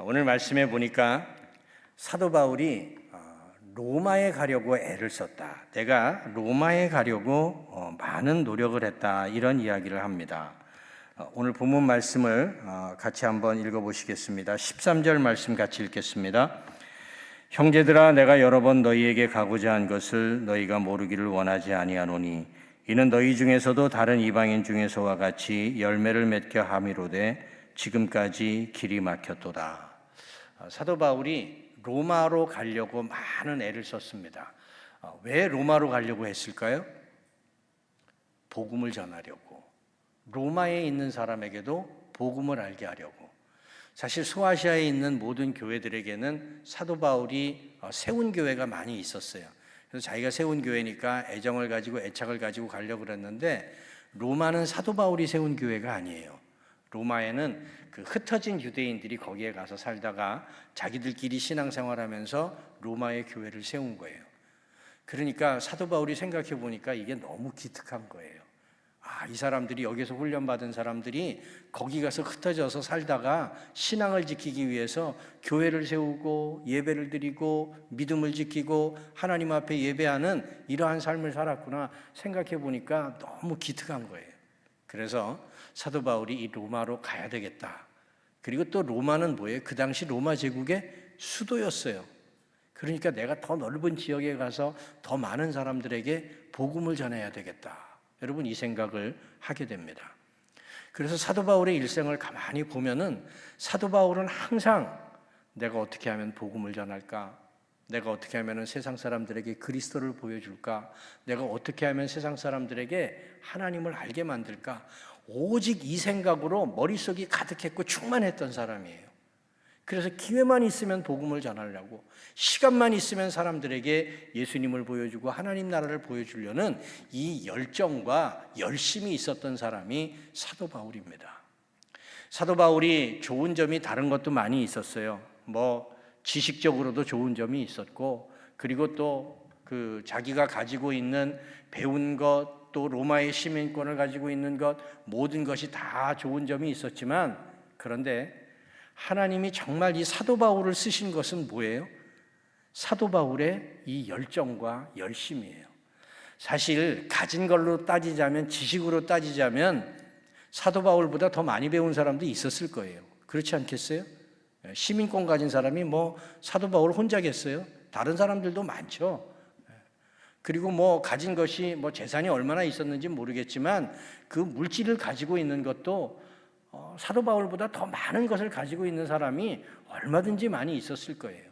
오늘 말씀해 보니까 사도 바울이 어, 로마에 가려고 애를 썼다. 내가 로마에 가려고 어, 많은 노력을 했다. 이런 이야기를 합니다. 어, 오늘 본문 말씀을 어, 같이 한번 읽어 보시겠습니다. 13절 말씀 같이 읽겠습니다. 형제들아 내가 여러 번 너희에게 가고자 한 것을 너희가 모르기를 원하지 아니하노니 이는 너희 중에서도 다른 이방인 중에서와 같이 열매를 맺게 함이로되 지금까지 길이 막혔도다. 아, 사도 바울이 로마로 가려고 많은 애를 썼습니다. 아, 왜 로마로 가려고 했을까요? 복음을 전하려고. 로마에 있는 사람에게도 복음을 알게 하려고. 사실 소아시아에 있는 모든 교회들에게는 사도 바울이 어, 세운 교회가 많이 있었어요. 그래서 자기가 세운 교회니까 애정을 가지고 애착을 가지고 가려고 그랬는데 로마는 사도 바울이 세운 교회가 아니에요. 로마에는 그 흩어진 유대인들이 거기에 가서 살다가 자기들끼리 신앙생활하면서 로마의 교회를 세운 거예요. 그러니까 사도 바울이 생각해 보니까 이게 너무 기특한 거예요. 아, 이 사람들이 여기서 훈련받은 사람들이 거기 가서 흩어져서 살다가 신앙을 지키기 위해서 교회를 세우고 예배를 드리고 믿음을 지키고 하나님 앞에 예배하는 이러한 삶을 살았구나 생각해 보니까 너무 기특한 거예요. 그래서 사도 바울이 이 로마로 가야 되겠다. 그리고 또 로마는 뭐예요? 그 당시 로마 제국의 수도였어요. 그러니까 내가 더 넓은 지역에 가서 더 많은 사람들에게 복음을 전해야 되겠다. 여러분 이 생각을 하게 됩니다. 그래서 사도 바울의 일생을 가만히 보면은 사도 바울은 항상 내가 어떻게 하면 복음을 전할까? 내가 어떻게 하면 세상 사람들에게 그리스도를 보여줄까? 내가 어떻게 하면 세상 사람들에게 하나님을 알게 만들까? 오직 이 생각으로 머릿속이 가득했고 충만했던 사람이에요. 그래서 기회만 있으면 복음을 전하려고 시간만 있으면 사람들에게 예수님을 보여주고 하나님 나라를 보여주려는 이 열정과 열심이 있었던 사람이 사도 바울입니다. 사도 바울이 좋은 점이 다른 것도 많이 있었어요. 뭐 지식적으로도 좋은 점이 있었고 그리고 또 그 자기가 가지고 있는 배운 것 또 로마의 시민권을 가지고 있는 것 모든 것이 다 좋은 점이 있었지만 그런데 하나님이 정말 이 사도 바울을 쓰신 것은 뭐예요? 사도 바울의 이 열정과 열심이에요. 사실 가진 걸로 따지자면 지식으로 따지자면 사도 바울보다 더 많이 배운 사람도 있었을 거예요. 그렇지 않겠어요? 시민권 가진 사람이 뭐 사도 바울 혼자겠어요? 다른 사람들도 많죠. 그리고 뭐 가진 것이 뭐 재산이 얼마나 있었는지 모르겠지만 그 물질을 가지고 있는 것도 어, 사도 바울보다 더 많은 것을 가지고 있는 사람이 얼마든지 많이 있었을 거예요.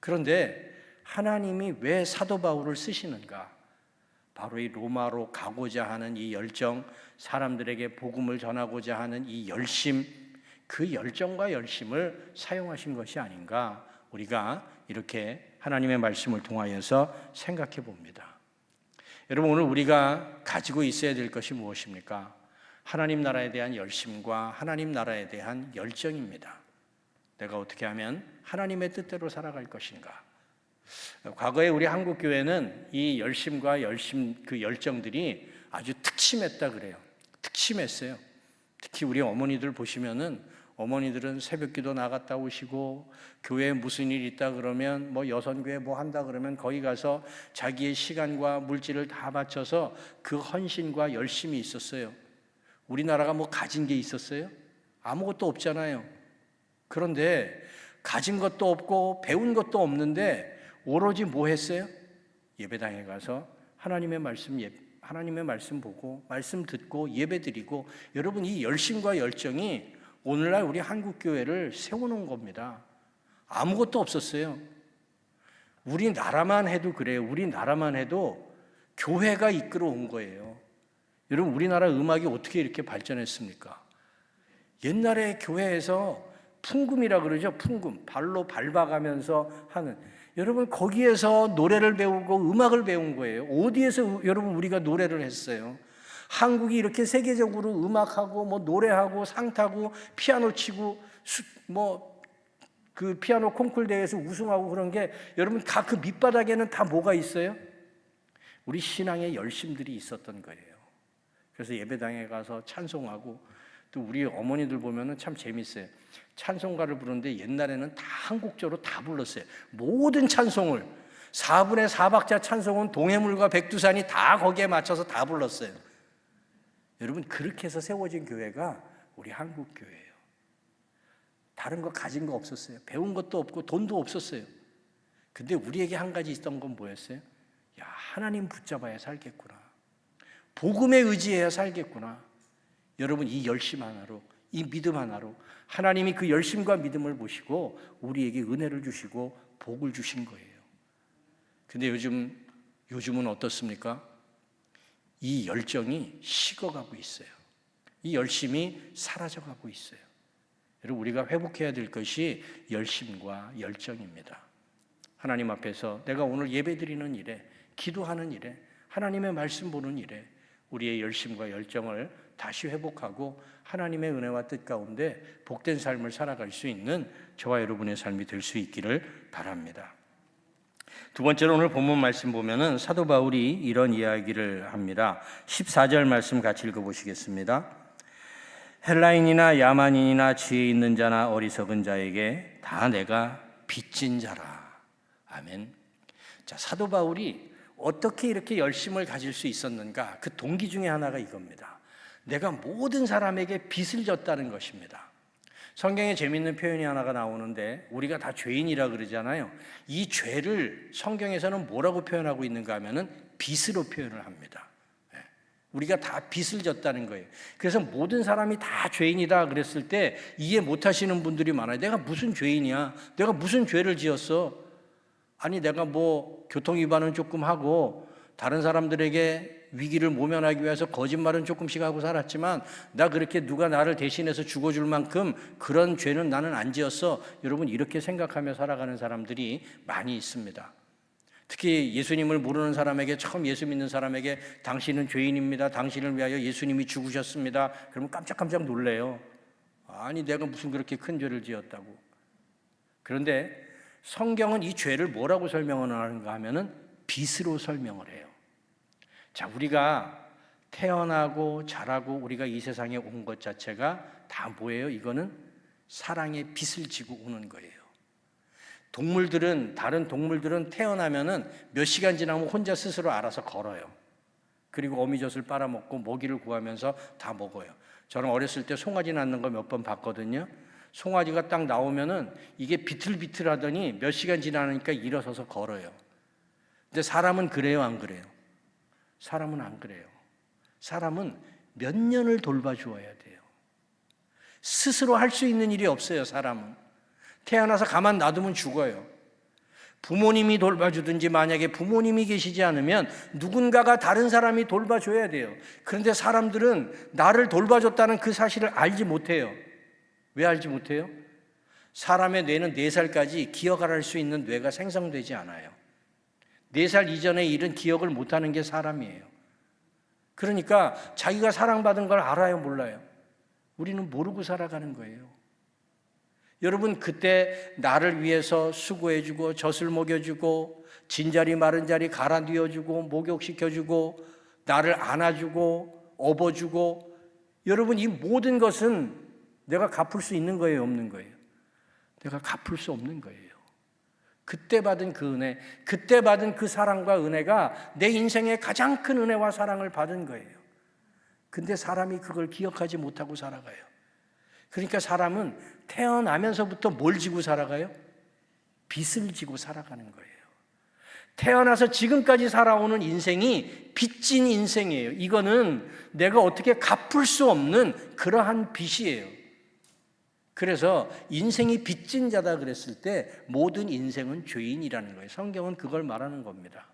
그런데 하나님이 왜 사도 바울을 쓰시는가? 바로 이 로마로 가고자 하는 이 열정, 사람들에게 복음을 전하고자 하는 이 열심, 그 열정과 열심을 사용하신 것이 아닌가? 우리가 이렇게 하나님의 말씀을 통하여서 생각해 봅니다. 여러분, 오늘 우리가 가지고 있어야 될 것이 무엇입니까? 하나님 나라에 대한 열심과 하나님 나라에 대한 열정입니다. 내가 어떻게 하면 하나님의 뜻대로 살아갈 것인가? 과거에 우리 한국 교회는 이 열심과 열심 그 열정들이 아주 특심했다 그래요. 특심했어요. 특히 우리 어머니들 보시면은 어머니들은 새벽기도 나갔다 오시고 교회에 무슨 일 있다 그러면 뭐 여선교회 뭐 한다 그러면 거기 가서 자기의 시간과 물질을 다 바쳐서 그 헌신과 열심이 있었어요. 우리나라가 뭐 가진 게 있었어요? 아무것도 없잖아요. 그런데 가진 것도 없고 배운 것도 없는데 오로지 뭐 했어요? 예배당에 가서 하나님의 말씀 예 하나님의 말씀 보고 말씀 듣고 예배 드리고 여러분 이 열심과 열정이 오늘날 우리 한국 교회를 세워놓은 겁니다. 아무것도 없었어요. 우리나라만 해도 그래요. 우리나라만 해도 교회가 이끌어 온 거예요. 여러분 우리나라 음악이 어떻게 이렇게 발전했습니까? 옛날에 교회에서 풍금이라 그러죠. 풍금. 발로 밟아가면서 하는. 여러분 거기에서 노래를 배우고 음악을 배운 거예요. 어디에서 여러분 우리가 노래를 했어요? 한국이 이렇게 세계적으로 음악하고 뭐 노래하고 상 타고 피아노 치고 뭐 그 피아노 콩쿨 대회에서 우승하고 그런 게 여러분 다 그 밑바닥에는 다 뭐가 있어요? 우리 신앙의 열심들이 있었던 거예요. 그래서 예배당에 가서 찬송하고 또 우리 어머니들 보면은 참 재밌어요. 찬송가를 부르는데 옛날에는 다 한국적으로 다 불렀어요. 모든 찬송을 4분의 4박자 찬송은 동해물과 백두산이 다 거기에 맞춰서 다 불렀어요. 여러분 그렇게 해서 세워진 교회가 우리 한국 교회예요. 다른 거 가진 거 없었어요. 배운 것도 없고 돈도 없었어요. 근데 우리에게 한 가지 있던 건 뭐였어요? 야, 하나님 붙잡아야 살겠구나. 복음에 의지해야 살겠구나. 여러분 이 열심 하나로 이 믿음 하나로 하나님이 그 열심과 믿음을 보시고 우리에게 은혜를 주시고 복을 주신 거예요. 근데 요즘 요즘은 어떻습니까? 이 열정이 식어가고 있어요. 이 열심이 사라져가고 있어요. 여러분 우리가 회복해야 될 것이 열심과 열정입니다. 하나님 앞에서 내가 오늘 예배 드리는 일에 기도하는 일에 하나님의 말씀 보는 일에 우리의 열심과 열정을 다시 회복하고 하나님의 은혜와 뜻 가운데 복된 삶을 살아갈 수 있는 저와 여러분의 삶이 될 수 있기를 바랍니다. 두 번째로 오늘 본문 말씀 보면은 사도 바울이 이런 이야기를 합니다. 14절 말씀 같이 읽어 보시겠습니다. 헬라인이나 야만인이나 지혜 있는 자나 어리석은 자에게 다 내가 빚진 자라. 아멘. 자, 사도 바울이 어떻게 이렇게 열심을 가질 수 있었는가? 그 동기 중에 하나가 이겁니다. 내가 모든 사람에게 빚을 졌다는 것입니다. 성경에 재밌는 표현이 하나가 나오는데 우리가 다 죄인이라 그러잖아요. 이 죄를 성경에서는 뭐라고 표현하고 있는가 하면은 빚으로 표현을 합니다. 예. 우리가 다 빚을 졌다는 거예요. 그래서 모든 사람이 다 죄인이다 그랬을 때 이해 못 하시는 분들이 많아요. 내가 무슨 죄인이야? 내가 무슨 죄를 지었어? 아니 내가 뭐 교통 위반은 조금 하고 다른 사람들에게 위기를 모면하기 위해서 거짓말은 조금씩 하고 살았지만 나 그렇게 누가 나를 대신해서 죽어줄 만큼 그런 죄는 나는 안 지었어. 여러분 이렇게 생각하며 살아가는 사람들이 많이 있습니다. 특히 예수님을 모르는 사람에게 처음 예수 믿는 사람에게 당신은 죄인입니다. 당신을 위하여 예수님이 죽으셨습니다. 그러면 깜짝깜짝 놀래요. 아니 내가 무슨 그렇게 큰 죄를 지었다고. 그런데 성경은 이 죄를 뭐라고 설명을 하는가 하면은 빚으로 설명을 해요. 자, 우리가 태어나고 자라고 우리가 이 세상에 온 것 자체가 다 뭐예요? 이거는 사랑의 빚을 지고 오는 거예요. 동물들은 다른 동물들은 태어나면은 몇 시간 지나면 혼자 스스로 알아서 걸어요. 그리고 어미젖을 빨아먹고 먹이를 구하면서 다 먹어요. 저는 어렸을 때 송아지 낳는 거 몇 번 봤거든요. 송아지가 딱 나오면은 이게 비틀비틀하더니 몇 시간 지나니까 일어서서 걸어요. 근데 사람은 그래요, 안 그래요? 사람은 안 그래요. 사람은 몇 년을 돌봐주어야 돼요. 스스로 할 수 있는 일이 없어요, 사람은. 태어나서 가만 놔두면 죽어요. 부모님이 돌봐주든지 만약에 부모님이 계시지 않으면 누군가가 다른 사람이 돌봐줘야 돼요. 그런데 사람들은 나를 돌봐줬다는 그 사실을 알지 못해요. 왜 알지 못해요? 사람의 뇌는 4살까지 기억을 할 수 있는 뇌가 생성되지 않아요. 4살 이전의 일은 기억을 못하는 게 사람이에요. 그러니까 자기가 사랑받은 걸 알아요, 몰라요? 우리는 모르고 살아가는 거예요. 여러분, 그때 나를 위해서 수고해주고, 젖을 먹여주고, 진자리 마른 자리 갈아 뉘어주고, 목욕시켜주고, 나를 안아주고, 업어주고, 여러분, 이 모든 것은 내가 갚을 수 있는 거예요, 없는 거예요? 내가 갚을 수 없는 거예요. 그때 받은 그 은혜, 그때 받은 그 사랑과 은혜가 내 인생의 가장 큰 은혜와 사랑을 받은 거예요. 근데 사람이 그걸 기억하지 못하고 살아가요. 그러니까 사람은 태어나면서부터 뭘 지고 살아가요? 빚을 지고 살아가는 거예요. 태어나서 지금까지 살아오는 인생이 빚진 인생이에요. 이거는 내가 어떻게 갚을 수 없는 그러한 빚이에요. 그래서 인생이 빚진 자다 그랬을 때 모든 인생은 죄인이라는 거예요. 성경은 그걸 말하는 겁니다.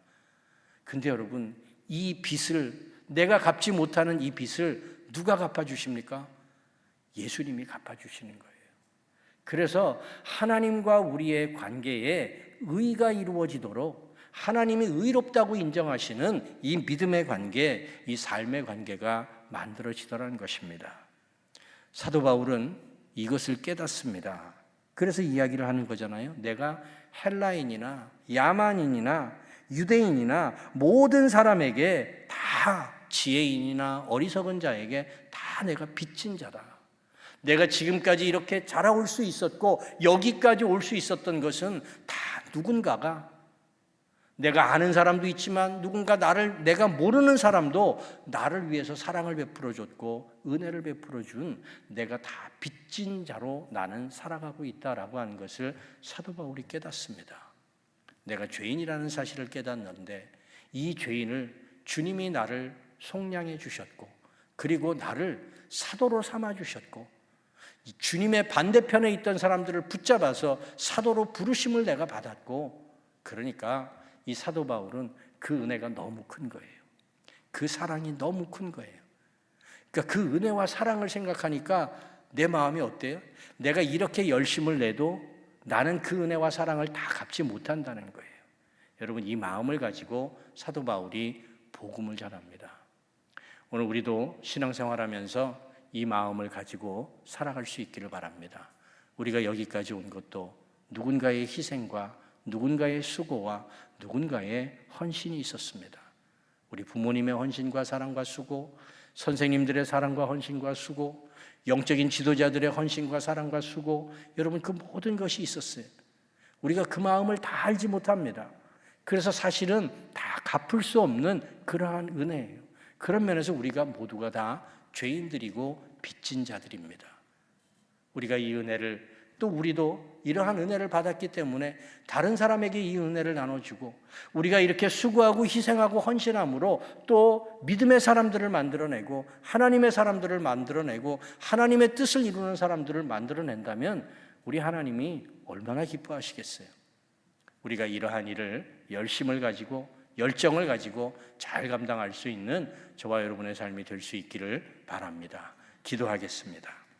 근데 여러분, 이 빚을 내가 갚지 못하는 이 빚을 누가 갚아 주십니까? 예수님이 갚아 주시는 거예요. 그래서 하나님과 우리의 관계에 의가 이루어지도록 하나님이 의롭다고 인정하시는 이 믿음의 관계, 이 삶의 관계가 만들어지더라는 것입니다. 사도 바울은 이것을 깨닫습니다. 그래서 이야기를 하는 거잖아요. 내가 헬라인이나 야만인이나 유대인이나 모든 사람에게 다 지혜인이나 어리석은 자에게 다 내가 빚진 자다. 내가 지금까지 이렇게 자라올 수 있었고 여기까지 올 수 있었던 것은 다 누군가가 내가 아는 사람도 있지만 누군가 나를 내가 모르는 사람도 나를 위해서 사랑을 베풀어 줬고 은혜를 베풀어 준 내가 다 빚진 자로 나는 살아가고 있다라고 하는 것을 사도 바울이 깨닫습니다. 내가 죄인이라는 사실을 깨닫는데 이 죄인을 주님이 나를 속량해 주셨고 그리고 나를 사도로 삼아 주셨고 이 주님의 반대편에 있던 사람들을 붙잡아서 사도로 부르심을 내가 받았고 그러니까 이 사도 바울은 그 은혜가 너무 큰 거예요. 그 사랑이 너무 큰 거예요. 그러니까 그 은혜와 사랑을 생각하니까 내 마음이 어때요? 내가 이렇게 열심을 내도 나는 그 은혜와 사랑을 다 갚지 못한다는 거예요. 여러분 이 마음을 가지고 사도 바울이 복음을 전합니다. 오늘 우리도 신앙생활하면서 이 마음을 가지고 살아갈 수 있기를 바랍니다. 우리가 여기까지 온 것도 누군가의 희생과 누군가의 수고와 누군가의 헌신이 있었습니다. 우리 부모님의 헌신과 사랑과 수고, 선생님들의 사랑과 헌신과 수고, 영적인 지도자들의 헌신과 사랑과 수고, 여러분 그 모든 것이 있었어요. 우리가 그 마음을 다 알지 못합니다. 그래서 사실은 다 갚을 수 없는 그러한 은혜예요. 그런 면에서 우리가 모두가 다 죄인들이고 빚진 자들입니다. 우리가 이 은혜를 또 우리도 이러한 은혜를 받았기 때문에 다른 사람에게 이 은혜를 나눠주고 우리가 이렇게 수고하고 희생하고 헌신함으로 또 믿음의 사람들을 만들어내고 하나님의 사람들을 만들어내고 하나님의 뜻을 이루는 사람들을 만들어낸다면 우리 하나님이 얼마나 기뻐하시겠어요. 우리가 이러한 일을 열심을 가지고 열정을 가지고 잘 감당할 수 있는 저와 여러분의 삶이 될 수 있기를 바랍니다. 기도하겠습니다.